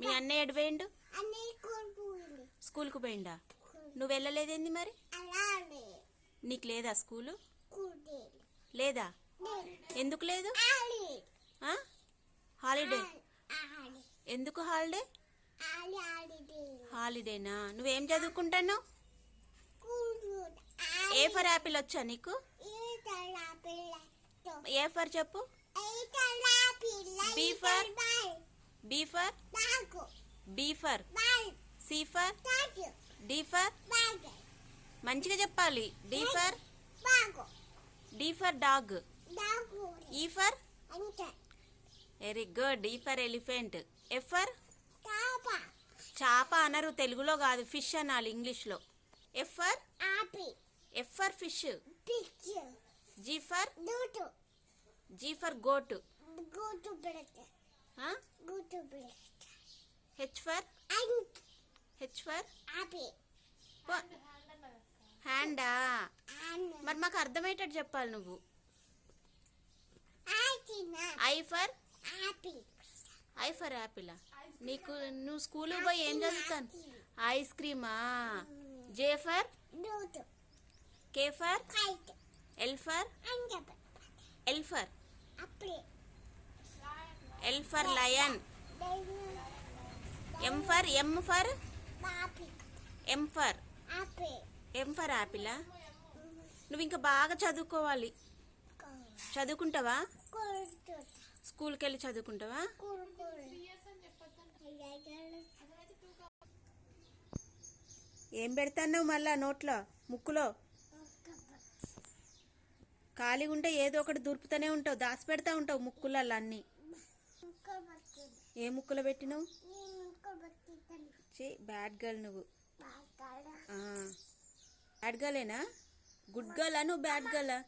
మీ అన్నయ్య ఎడు పోయిండు? స్కూల్కు పోయిండా. నువ్వు వెళ్ళలేదేంది మరి? నీకు లేదా స్కూలు? లేదా. ఎందుకు లేదు? హాలిడే? ఎందుకు హాలిడే? హాలిడేనా? నువ్వేం చదువుకుంటాను ఏ ఫర్ యాపిల్ వచ్చా నీకు? ఏ ఫర్ చెప్పు? ఈతల పిల్ల B for? బాగు B for ball C for Taj D for బాగు మంచిగా చెప్పాలి. డి ఫర్ బాగు D for dog dog E for అంతే very good E for elephant F for కాప చాప అనరు. తెలుగులో కాదు. ఫిష్ అనాలి ఇంగ్లీష్లో. ఎఫ్ ఫర్ ఆపి ఎఫ్ ఫర్ ఫిష్ పిచ్చు జీ ఫర్ దూటు జీ ఫర్ గోట్ బిడత గూటు బిడత హెచ్ ఫర్ హెచ్ ఫర్ హ్యాండా మరి మాకు అర్థమయ్యేటట్టు చెప్పాలి నువ్వు. I for I for apple నీకు నువ్వు స్కూల్ పోయి ఏం చదువుతాను? Ice క్రీమా J for K for kite L for L for అప్పుడే L for lion M for M for M for M for యాపిలా నువ్వు ఇంకా బాగా చదువుకోవాలి. చదువుకుంటావా? స్కూల్కి వెళ్ళి చదువుకుంటావా? ఏం పెడతావు మళ్ళా నోట్లో ముక్కులో? ఖాళీగా ఉంటే ఏదో ఒకటి దురుపుతూనే ఉంటావు దాచి పెడతా ఉంటావు ముక్కులలో అన్నీ ఏ ముక్కులో పెట్టినావు? చే బ్యాడ్ గర్ల్ నువ్వు. బ్యాడ్ గర్లేనా గుడ్ గర్లా నువ్వు బ్యాడ్ గర్లా